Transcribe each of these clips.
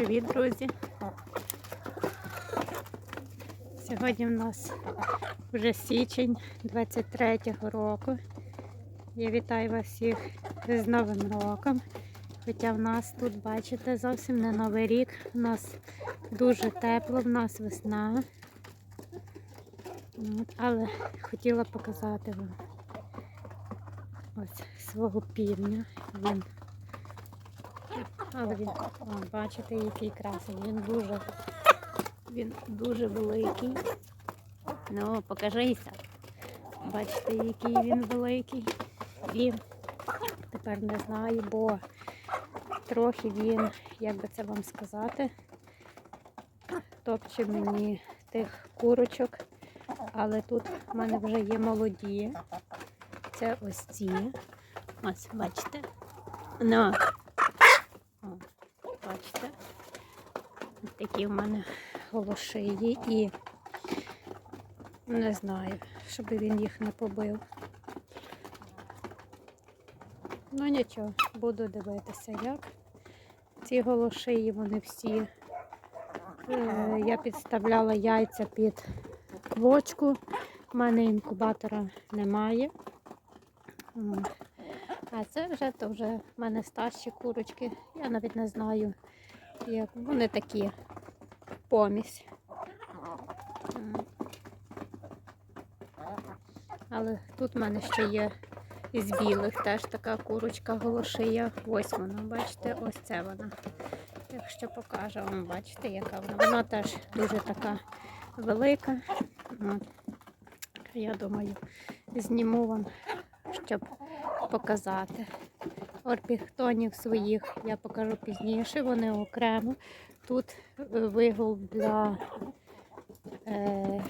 Привіт, друзі! Сьогодні в нас вже січень 23-го року. Я вітаю вас всіх з Новим роком. Хоча в нас тут, бачите, зовсім не новий рік. У нас дуже тепло, в нас весна. Але хотіла показати вам ось свого півня. Він але він, о, бачите, який красень. Він дуже, він дуже великий. Ну, покажися. Бачите, який він великий. І тепер не знаю, бо трохи він, як би це вам сказати, топче мені тих курочок. Але тут в мене вже є молоді. Це ось ці. Ось, бачите? Ну, бачите? Ось такі в мене голошиї і не знаю, щоб він їх не побив. Ну нічого, буду дивитися, як. Ці голошиї, вони всі. Е, я підставляла яйця під квочку. У мене інкубатора немає. А це вже то вже в мене старші курочки. Я навіть не знаю, як вони такі помісь. Але тут в мене ще є із білих теж така курочка голошия. Ось вона, бачите, ось це вона. Якщо покажу вам, бачите, яка вона. Вона теж дуже така велика. От. Я думаю, зніму вам, щоб показати. Орпіхтонів своїх я покажу пізніше, вони окремо. Тут е, вигул для е,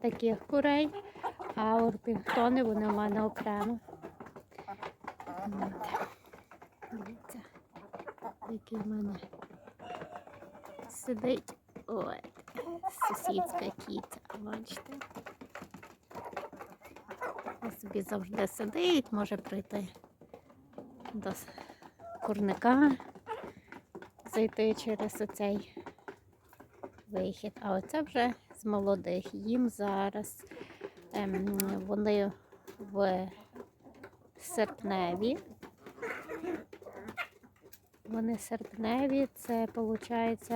таких курей, а орпіхтони вони у мене окремо. Дивіться, який в мене сидить. От, сусідська кіця, бачите? Собі завжди сидить, може прийти до курника, зайти через оцей вихід. А оце вже з молодих. Їм зараз ем, вони в серпневі. Вони серпневі, це виходить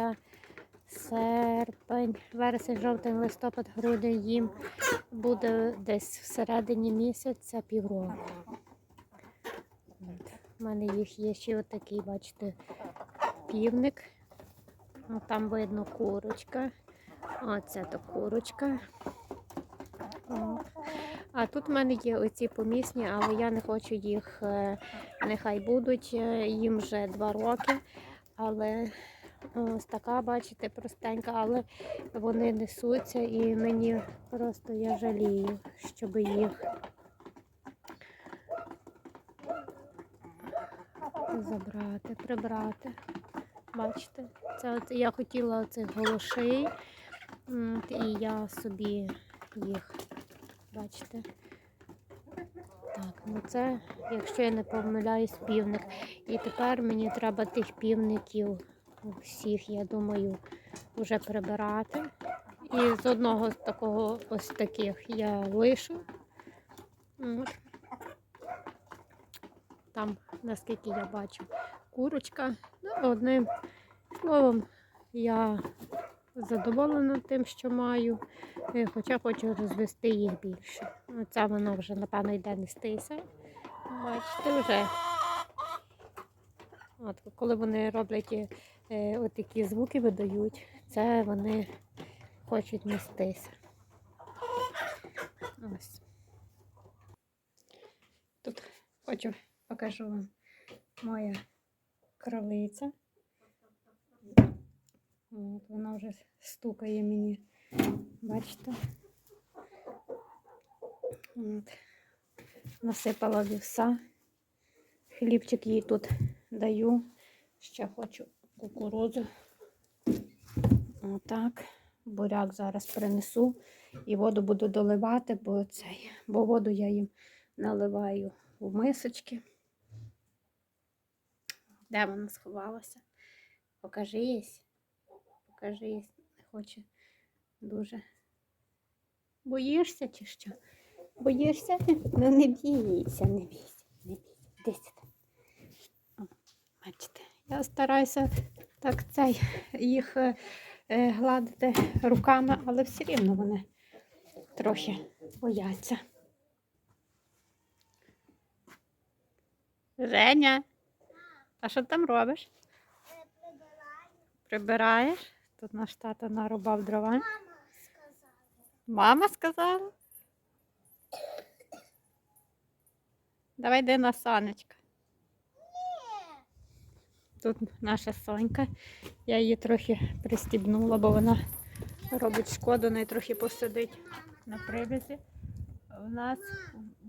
серпень, вересень, жовтень, листопад, грудень їм буде десь всередині місяця півроку. У мене їх є ще отакий, бачите, півник. Там видно курочка. Оце то курочка. А тут в мене є оці помісні, але я не хочу їх, е, нехай будуть, е, їм вже два роки. Але ось така, бачите, простенька, але вони несуться і мені просто я жалію, щоб їх забрати, прибрати. Бачите, це от я хотіла оцих голошей, і я собі їх, бачите. Так, ну це, якщо я не помиляюсь, півник. І тепер мені треба тих півників всіх, я думаю, вже прибирати. І з одного з такого ось таких я лишу. От. Наскільки я бачу, курочка. Ну, одним словом, я задоволена тим, що маю, е, хоча хочу розвести їх більше. Оця вона вже, напевно, йде нестися. Бачите, вже. От, коли вони роблять е, е, отакі звуки видають, це вони хочуть нестися. Ось. Тут хочу покажу вам моя кролиця. От, вона вже стукає мені. Бачите? От. Насипала вівса. Хлібчик їй тут даю. Ще хочу кукурудзу. Отак. Буряк зараз принесу і воду буду доливати, бо цей, бо воду я їм наливаю в мисочки. Де вона сховалася? Покажись. Покажись. Не хоче дуже. Боїшся чи що? Боїшся? Ну не бійся, не бійся, не бійся. Де там? Бачите, я стараюся так цей їх е, е, гладити руками, але все рівно вони трохи бояться. Женя, а що ти там робиш? Прибираєш? Тут наш тато нарубав дрова. Мама сказала. Мама сказала. Давай йди на сонечко. Тут наша сонька. Я її трохи пристібнула, бо вона робить шкоду, неї трохи посидить на привязі. У нас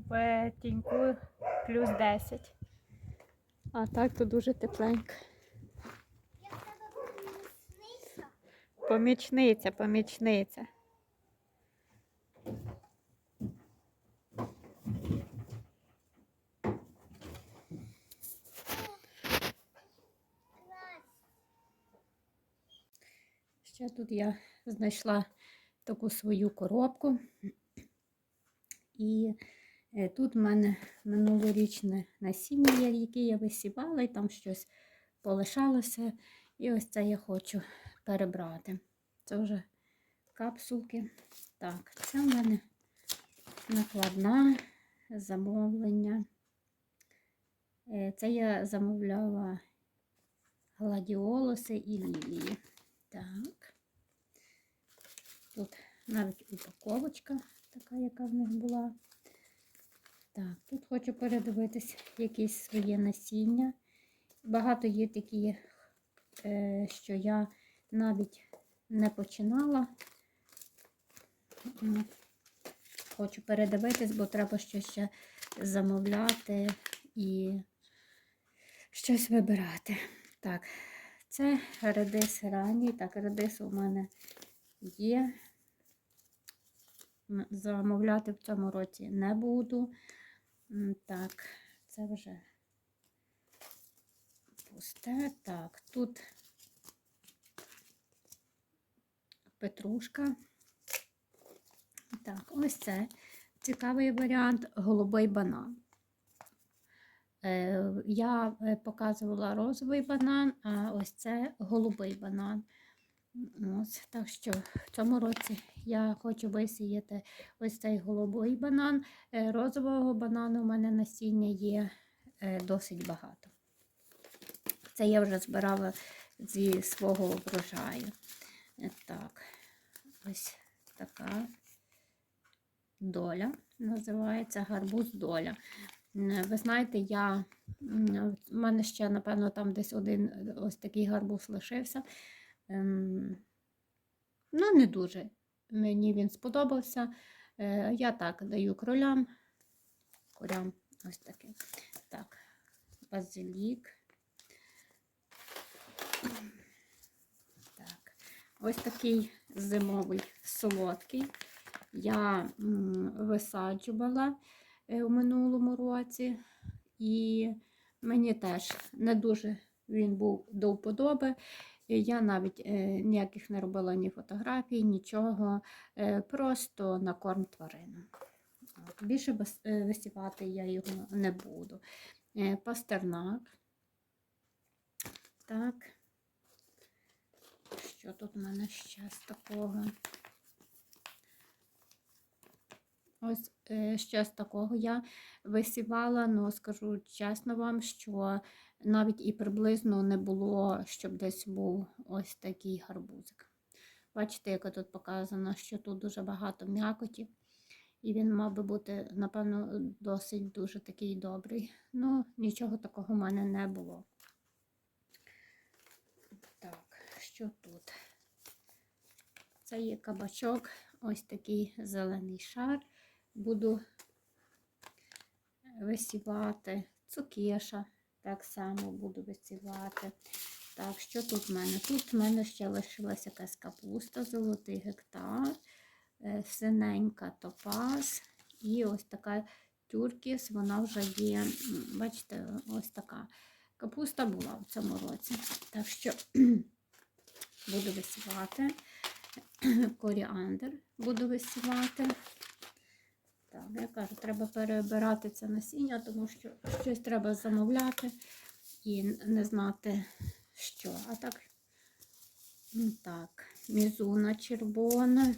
в тіньку плюс 10. А так тут дуже тепленько. Помічниця, помічниця. Ще тут я знайшла таку свою коробку. І тут в мене минулорічне насіння, яке я висівала, і там щось полишалося. І ось це я хочу перебрати. Це вже капсулки. Так, це в мене накладна замовлення. Е, Це я замовляла гладіолуси і лілії. Так. Тут навіть упаковочка така, яка в них була. Так, тут хочу передивитись якісь своє насіння. Багато є такі, е, що я навіть не починала. Хочу передивитись, бо треба щось ще замовляти і щось вибирати. Так, це редис ранній. Так, редис у мене є. Замовляти в цьому році не буду. Так, це вже пусте. Так, тут петрушка. Так, ось це цікавий варіант голубий банан. Е, Я е, показувала розовий банан, а ось це голубий банан. Ось, так що в цьому році я хочу висіяти ось цей голубий банан. Е, Розового банану у мене насіння є е, досить багато. Це я вже збирала зі свого врожаю. Е, Так, ось така доля називається гарбуз доля. Ви знаєте, я, в мене ще, напевно, там десь один ось такий гарбуз лишився. Ем, Ну, не дуже. Мені він сподобався. Е, Я так даю кролям. Курям ось такий. Так, базилік. Так, ось такий зимовий солодкий. Я висаджувала е, у минулому році, і мені теж не дуже він був до вподоби. Я навіть е, ніяких не робила ні фотографій, нічого, е, просто на корм тваринам. Більше е, висівати я його не буду. Пастернак. Так. Що тут в мене ще з такого? Ось ще з такого я висівала, ну скажу чесно вам, що навіть і приблизно не було, щоб десь був ось такий гарбузик. Бачите, яке тут показано, що тут дуже багато м'якоті, і він мав би бути, напевно, досить дуже такий добрий. Ну, нічого такого в мене не було. Так, що тут? Це є кабачок, ось такий зелений шар. Буду висівати цукеша, так само буду висівати. Так, що тут в мене? Тут в мене ще лишилася якась капуста, золотий гектар, е, синенька топаз і ось така тюркіс, вона вже є, бачите, ось така. Капуста була в цьому році. Так що буду висівати. Коріандр буду висівати. Так, я кажу, треба перебирати це насіння, тому що щось треба замовляти і не знати, що. А так, ну так, мізуна червона.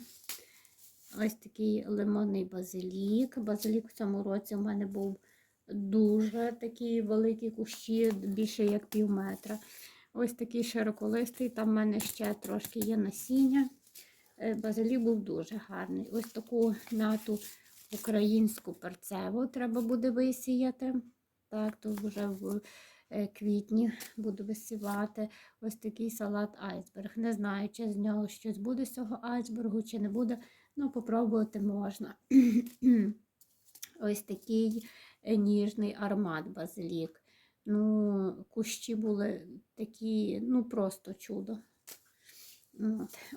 Ось такий лимонний базилік. Базилік в цьому році у мене був дуже такі великі кущі, більше як пів метра. Ось такий широколистий, там в мене ще трошки є насіння. Е, Базилік був дуже гарний. Ось таку м'яту українську перцеву треба буде висіяти. Так, то вже в е, квітні буду висівати. Ось такий салат айсберг. Не знаю, чи з нього щось буде з цього айсбергу, чи не буде. Ну, попробувати можна. Ось такий е, ніжний аромат базилік. Ну, кущі були такі, ну, просто чудо.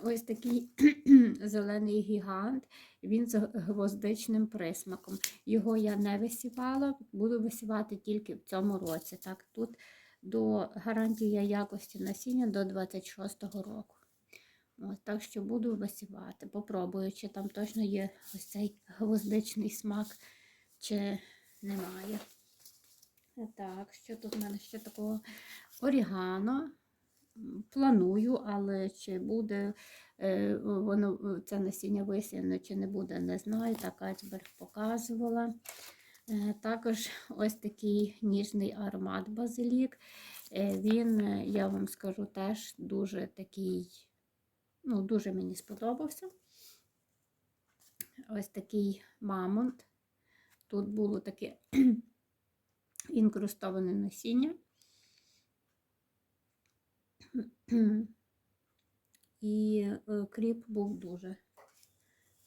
Ось такий зелений гігант, він з гвоздичним присмаком. Його я не висівала, буду висівати тільки в цьому році. Так, тут до гарантія якості насіння до 26-го року. От, так що буду висівати. Попробую, чи там точно є ось цей гвоздичний смак, чи немає. Так, що тут в мене ще такого орігано. Планую, але чи буде е, воно це насіння висіяно, чи не буде, не знаю. Так айсберг показувала. Е, Також ось такий ніжний аромат базилік. Е, Він, е, я вам скажу, теж дуже такий, ну, дуже мені сподобався. Ось такий мамонт. Тут було таке інкрустоване насіння. І е, кріп був дуже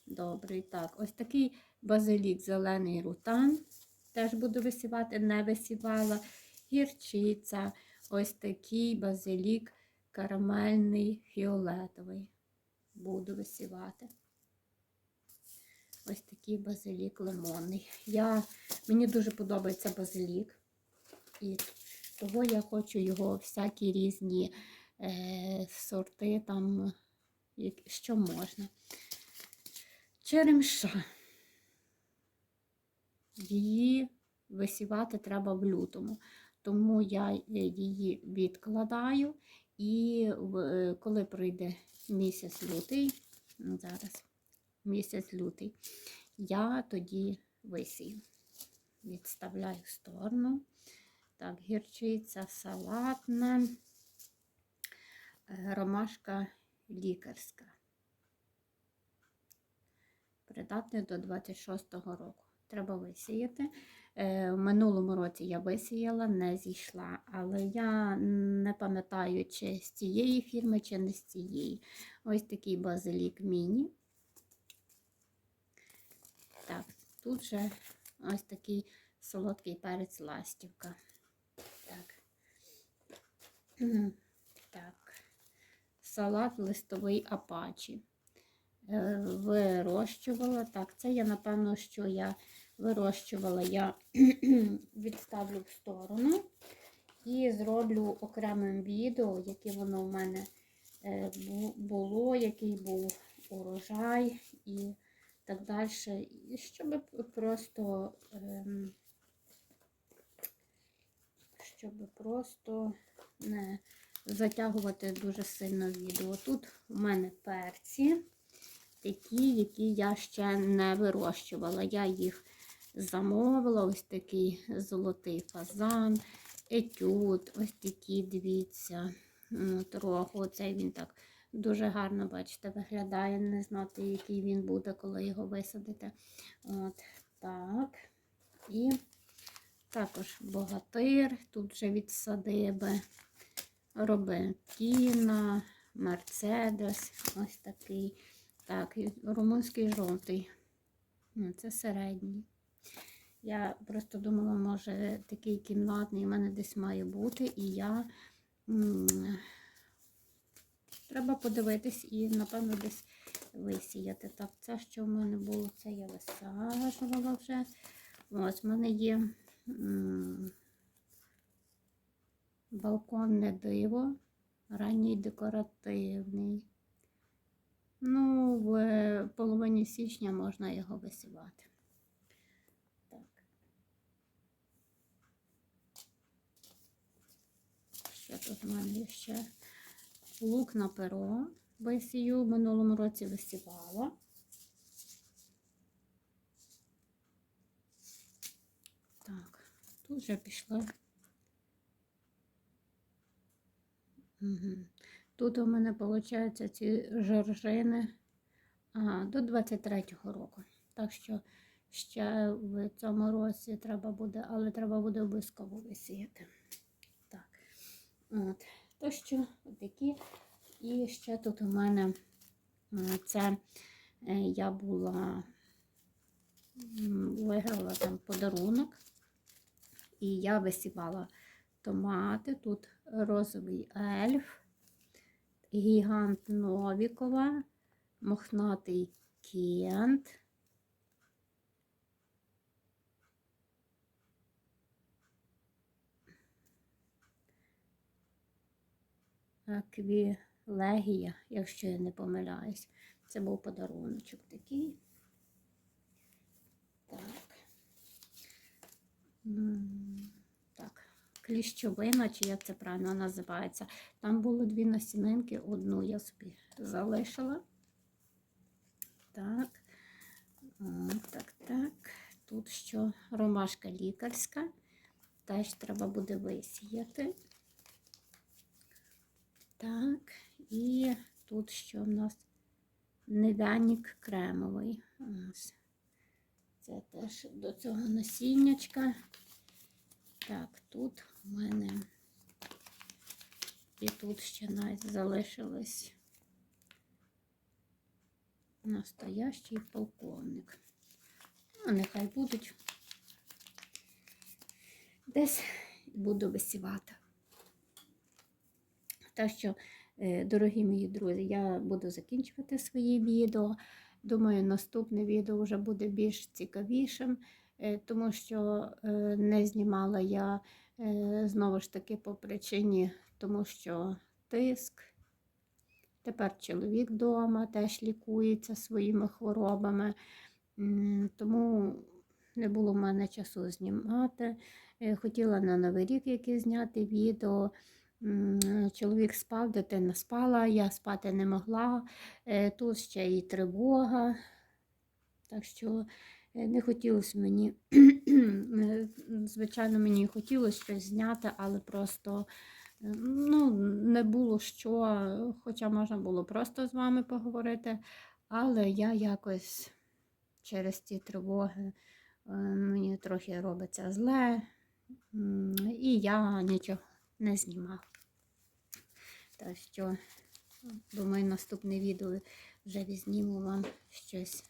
добрий. Так, ось такий базилік, зелений рутан. Теж буду висівати, не висівала. Гірчиця, ось такий базилік карамельний фіолетовий. Буду висівати. Ось такий базилік лимонний. Я, мені дуже подобається базилік. І того я хочу його всякі різні сорти, там, що можна. Черемша. Її висівати треба в лютому. Тому я е, її відкладаю. І е, коли прийде місяць лютий, ну, зараз місяць лютий, я тоді висію. Відставляю в сторону. Так, гірчиця салатна, е, ромашка лікарська. Придатний до 26-го року. Треба висіяти. Е, В минулому році я висіяла, не зійшла, але я не пам'ятаю, чи з цієї фірми, чи не з цієї. Ось такий базилік міні. Так, тут же ось такий солодкий перець ластівка. Так. Салат листовий апачі. Е, Вирощувала. Так, це я, напевно, що я вирощувала, я відставлю в сторону і зроблю окремим відео, яке воно в мене е, було, який був урожай і так далі. Щоб просто. ем, щоб просто не затягувати дуже сильно відео. Тут у мене перці, такі, які я ще не вирощувала. Я їх замовила, ось такий золотий фазан, етюд, ось такі, дивіться, от, рогу. Оцей він так дуже гарно, бачите, виглядає. Не знати, який він буде, коли його висадите. От так. І також богатир, тут вже від садиби, Робертіна, Мерцедес, ось такий. Так, румунський жовтий. Ну, Це середній. Я просто думала, може, такий кімнатний в мене десь має бути, і я треба подивитись і, напевно, десь висіяти. Так, це, що в мене було, це я висаджувала вже. Ось в мене є м, балконне диво, ранній декоративний. Ну, в половині січня можна його висівати. Так. Ще тут в мене ще лук на перо висію. В минулому році висівала. Так, тут вже пішла. Тут у мене, виходить, ці жоржини а, до 23-го року. Так що ще в цьому році треба буде, але треба буде обов'язково висіяти. Так. От. То що, такі. І ще тут у мене це е, я була виграла там подарунок. І я висівала томати. Тут розовий ельф, гігант Новікова, мохнатий кент. Аквілегія, якщо я не помиляюсь. Це був подаруночок такий. Так. Кліщовина, чи як це правильно називається. Там було дві насінинки, одну я собі залишила. Так, так, так. Тут що ромашка лікарська. Теж треба буде висіяти. Так, і тут що в нас неданік кремовий. Ось. Це теж до цього насіннячка. Так, тут у мене і тут ще навіть залишилось настоящий полковник. Ну, нехай будуть. Десь буду висівати. Так що, е, дорогі мої друзі, я буду закінчувати своє відео. Думаю, наступне відео вже буде більш цікавішим, тому що е, не знімала я е, знову ж таки по причині, тому що тиск. Тепер чоловік вдома теж лікується своїми хворобами, тому не було в мене часу знімати. Е, Хотіла на Новий рік якийсь зняти відео. Чоловік спав, дитина спала, я спати не могла. Е, Тут ще і тривога. Так що е, не хотілося мені, е, звичайно, мені хотілося щось зняти, але просто е, ну, не було що, хоча можна було просто з вами поговорити, але я якось через ці тривоги е, мені трохи робиться зле, і я нічого не знімала. Так що, думаю, наступне відео вже візніму вам щось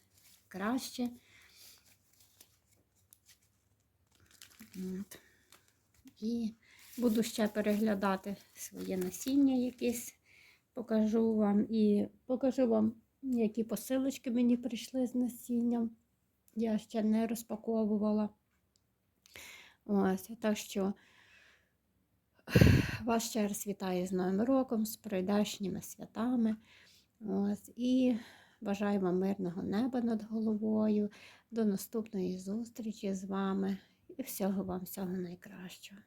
краще. От. І буду ще переглядати своє насіння якесь, покажу вам і покажу вам, які посилочки мені прийшли з насінням. Я ще не розпаковувала. Ось, так що вас ще раз вітаю з Новим роком, з прийдешніми святами. Ось, і бажаю вам мирного неба над головою. До наступної зустрічі з вами і всього вам всього найкращого.